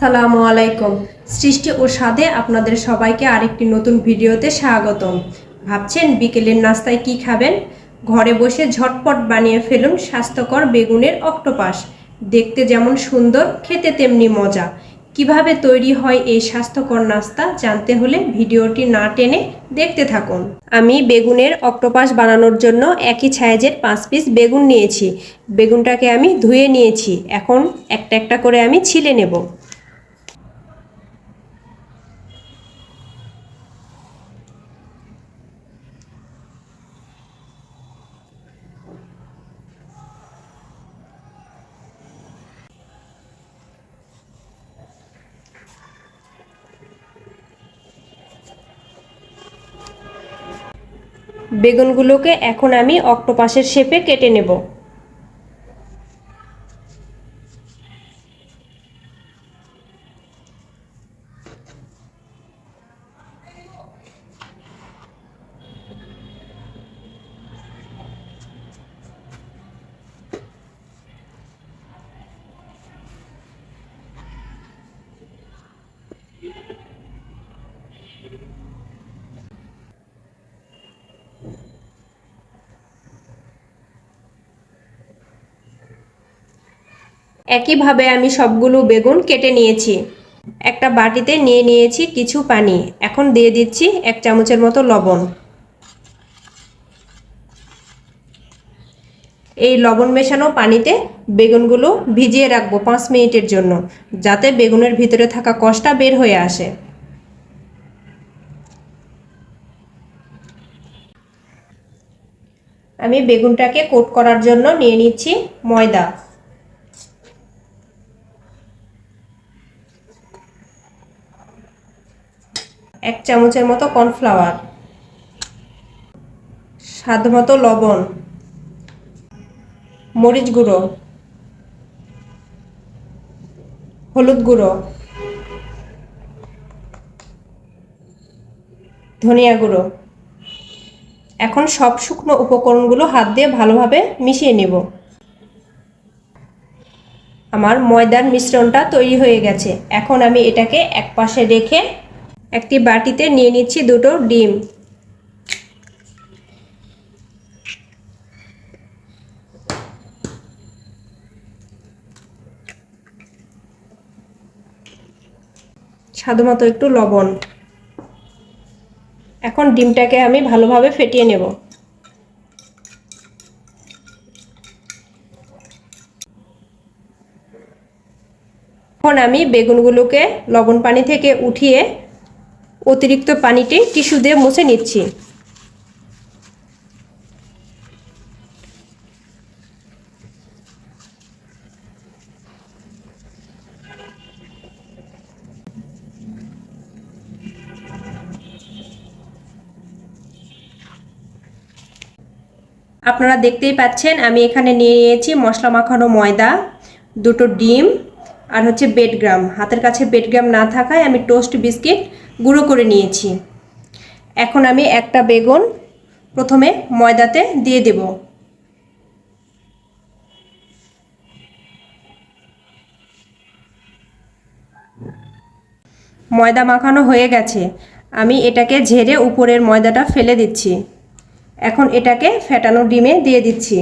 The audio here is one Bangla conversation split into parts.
আসসালামু আলাইকুম। সৃষ্টি ও স্বাদে আপনাদের সবাইকে আরেকটি নতুন ভিডিওতে স্বাগতম। ভাবছেন বিকেলের নাস্তায় কি খাবেন? ঘরে বসে ঝটপট বানিয়ে ফেলুন স্বাস্থ্যকর বেগুনের অক্টোপাস। দেখতে যেমন সুন্দর, খেতে তেমনি মজা। কীভাবে তৈরি হয় এই স্বাস্থ্যকর নাস্তা জানতে হলে ভিডিওটি না টেনে দেখতে থাকুন। আমি বেগুনের অক্টোপাস বানানোর জন্য একই সাইজের পাঁচ পিস বেগুন নিয়েছি। বেগুনটাকে আমি ধুয়ে নিয়েছি। এখন একটা একটা করে আমি ছিলে নেব। বেগুনগুলোকে এখন আমি অক্টোপাসের শেপে কেটে নেব। একইভাবে আমি সবগুলো বেগুন কেটে নিয়েছি। একটা বাটিতে নিয়ে নিয়েছি কিছু পানি। এখন দিয়ে দিচ্ছি এক চামচের মতো লবণ। এই লবণ মেশানো পানিতে বেগুনগুলো ভিজিয়ে রাখব পাঁচ মিনিটের জন্য, যাতে বেগুনের ভিতরে থাকা কষটা বের হয়ে আসে। আমি বেগুনটাকে কোট করার জন্য নিয়ে নিচ্ছি ময়দা। এক চামচের মতো কর্নফ্লাওয়ার। স্বাদ মতো লবণ। মরিচ গুঁড়ো। হলুদ গুঁড়ো। ধনিয়া গুঁড়ো। এখন সব শুকনো উপকরণগুলো হাত দিয়ে ভালোভাবে মিশিয়ে নেব। আমার ময়দার মিশ্রণটা তৈরি হয়ে গেছে। এখন আমি এটাকে এক পাশে রেখে একটি বাটিতে নিয়ে নিচ্ছি দুটো ডিম। স্বাদমতো একটু লবণ। এখন ডিমটাকে আমি ভালোভাবে ফেটিয়ে নেব। এখন আমি বেগুনগুলোকে লবণ পানি থেকে উঠিয়ে অতিরিক্ত পানিটি টিস্যু দিয়ে মুছে নিচ্ছি। আপনারা দেখতেই পাচ্ছেন, আমি এখানে নিয়ে নিয়েছি মশলা মাখানো ময়দা, দুটো ডিম, আর হচ্ছে বেডগ্রাম হাতের কাছে বেডগ্রাম না থাকায় আমি টোস্ট বিস্কিট গুঁড়ো করে নিয়েছি। এখন আমি একটা বেগুন প্রথমে ময়দাতে দিয়ে দেব। ময়দা মাখানো হয়ে গেছে। আমি এটাকে ঝেড়ে উপরের ময়দাটা ফেলে দিচ্ছি। এখন এটাকে ফেটানো ডিমে দিয়ে দিচ্ছি।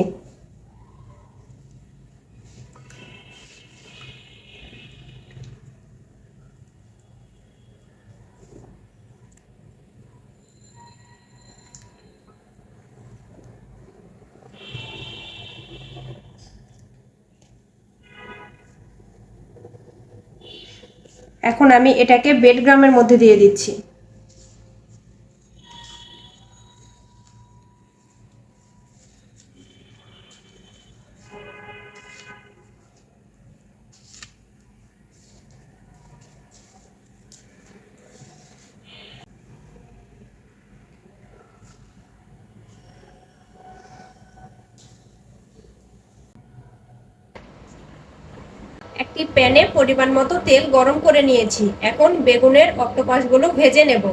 এখন আমি এটাকে বেড গ্রামের মধ্যে দিয়ে দিচ্ছি। একটি প্যানে পরিমাণ মতো তেল গরম করে নিয়েছি। এখন বেগুনের অক্টোপাসগুলো ভেজে নেব।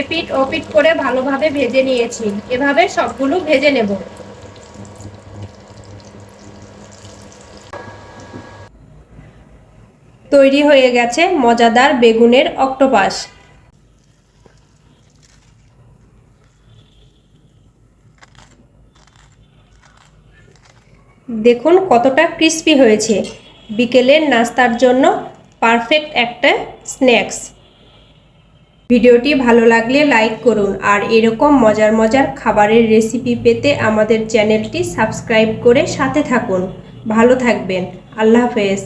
এপিট ওপিট করে ভালোভাবে ভেজে নিয়েছি। এভাবে সবগুলো ভেজে নেব। তৈরি হয়ে গেছে মজাদার বেগুনের অক্টোপাস। দেখুন কতটা ক্রিস্পি হয়েছে। বিকেলের নাস্তার জন্য পারফেক্ট একটা স্ন্যাক্স। ভিডিওটি ভালো লাগলে লাইক করুন আর এরকম মজার মজার খাবারের রেসিপি পেতে আমাদের চ্যানেলটি সাবস্ক্রাইব করে সাথে থাকুন। ভালো থাকবেন। আল্লাহ হাফেজ।